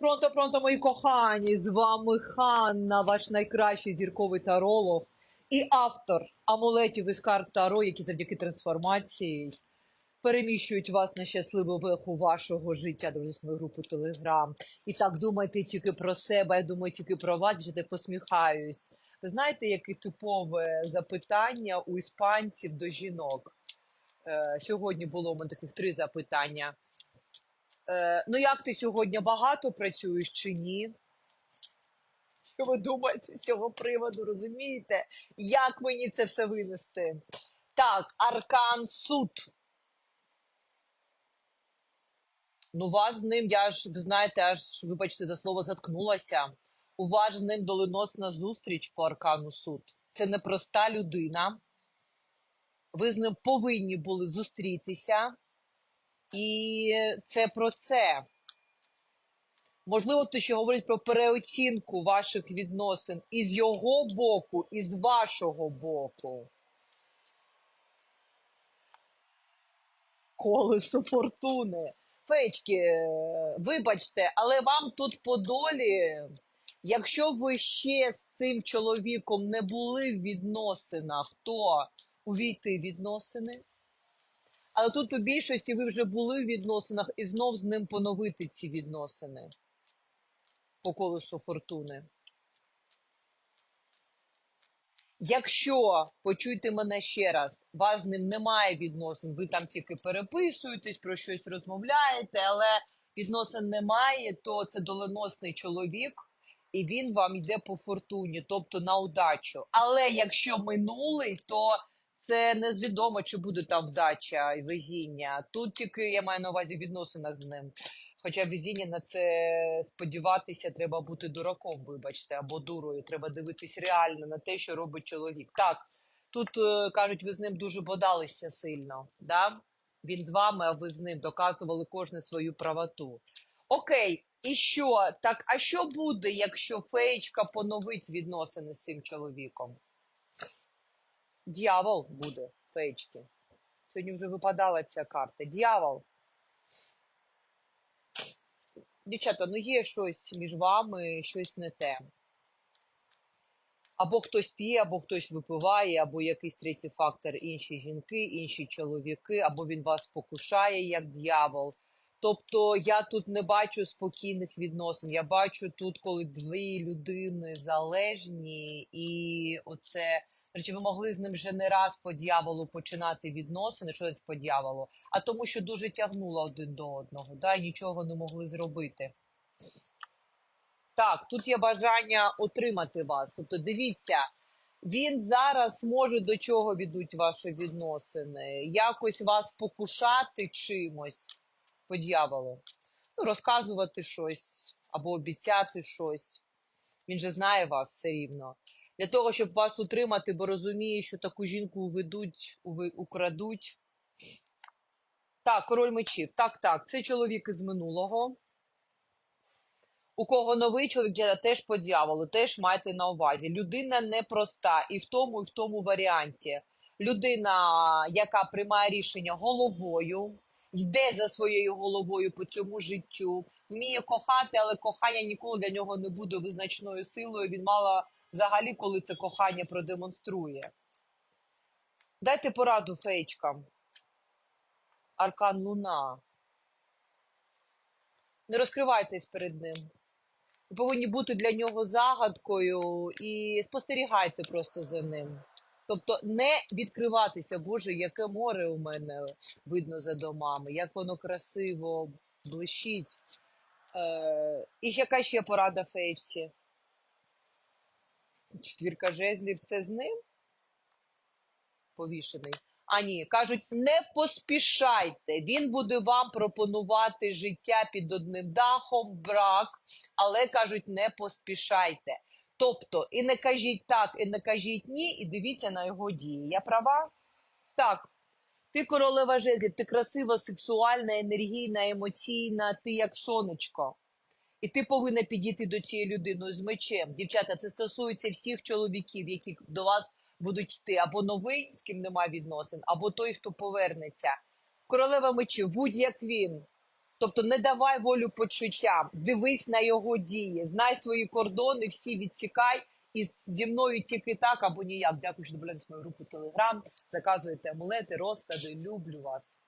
Пронто, пронто, мої кохані! З вами Ханна, ваш найкращий зірковий таролог і автор амулетів із карт Таро, які завдяки трансформації переміщують вас на щасливу веху вашого життя. Друзі, з групи Телеграм. І так думайте тільки про себе, я думаю тільки про вас, я посміхаюсь. Ви знаєте, яке типове запитання у іспанців до жінок? Е, сьогодні було у мене таких три запитання. Е, ну, як ти сьогодні багато працюєш чи ні? Що ви думаєте з цього приводу, розумієте? Як мені це все винести? Так, аркан суд. Ну, вас з ним, я ж, ви знаєте, аж, вибачте, за слово заткнулася. У вас з ним доленосна зустріч по аркану суд. Це непроста людина. Ви з ним повинні були зустрітися. І це про це. Можливо, те, що говорить про переоцінку ваших відносин і з його боку, і з вашого боку. Колесо фортуни. Фечки, вибачте, але вам тут по долі, якщо ви ще з цим чоловіком не були в відносинах, то увійти в відносини. Але тут у більшості ви вже були в відносинах і знов з ним поновити ці відносини по колесу фортуни. Якщо почуйте мене ще раз, вас з ним немає відносин, ви там тільки переписуєтесь, про щось розмовляєте, але відносин немає, то це доленосний чоловік, і він вам йде по фортуні, тобто на удачу. Але якщо минулий, то це невідомо, чи буде там вдача і везіння. Тут тільки я маю на увазі відносина з ним. Хоча везіння на це сподіватися, треба бути дураком, вибачте, або дурою. Треба дивитись реально на те, що робить чоловік. Так, тут е, кажуть, ви з ним дуже бодалися сильно. Да? Він з вами, а ви з ним доказували кожне свою правоту. Окей, і що? Так, а що буде, якщо феєчка поновить відносини з цим чоловіком? Дьявол буде феєчки. Сьогодні вже випадала ця карта. Дьявол. Дівчата, ну є щось між вами, щось не те. Або хтось п'є, або хтось випиває, або якийсь третій фактор, інші жінки, інші чоловіки, або він вас покушає як дьявол. Тобто я тут не бачу спокійних відносин. Я бачу тут, коли дві людини залежні, і оце речі, ви могли з ним вже не раз по дьяволу починати відносини, що це по дьяволу, а тому, що дуже тягнуло один до одного, да, і нічого не могли зробити. Так, тут є бажання отримати вас. Тобто, дивіться, він зараз може до чого ведуть ваші відносини, якось вас покушати чимось по дьяволу. Ну, розказувати щось або обіцяти щось. Він же знає вас все рівно. Для того, щоб вас утримати, бо розуміє, що таку жінку уведуть, украдуть. Так, король мечів. Так, так, це чоловік із минулого. У кого новий чоловік діда теж по дьяволу, теж майте на увазі. Людина непроста і в тому, і в тому варіанті. Людина, яка приймає рішення головою, йде за своєю головою по цьому життю, вміє кохати, але кохання ніколи для нього не буде визначною силою. Він мало взагалі, коли це кохання продемонструє. Дайте пораду феєчкам. Аркан Луна. Не розкривайтесь перед ним. Ви повинні бути для нього загадкою і спостерігайте просто за ним. Тобто не відкриватися, Боже, яке море у мене видно за домами, як воно красиво блищить. Е, і яка ще порада фейчці? Четвірка жезлів це з ним? Повішений. А ні, кажуть, не поспішайте. Він буде вам пропонувати життя під одним дахом, брак, але кажуть, не поспішайте. Тобто, і не кажіть так, і не кажіть ні, і дивіться на його дії. Я права? Так. Ти королева жезлів, ти красива, сексуальна, енергійна, емоційна, ти як сонечко. І ти повинна підійти до цієї людини з мечем. Дівчата, це стосується всіх чоловіків, які до вас будуть йти або новий, з ким немає відносин, або той, хто повернеться. Королева мечів, будь як він. Тобто не давай волю почуттям, дивись на його дії, знай свої кордони, всі відсікай. І зі мною тільки так або ніяк. Дякую, що добавляєте мою групу Телеграм. Заказуєте амулети, розклади. Люблю вас.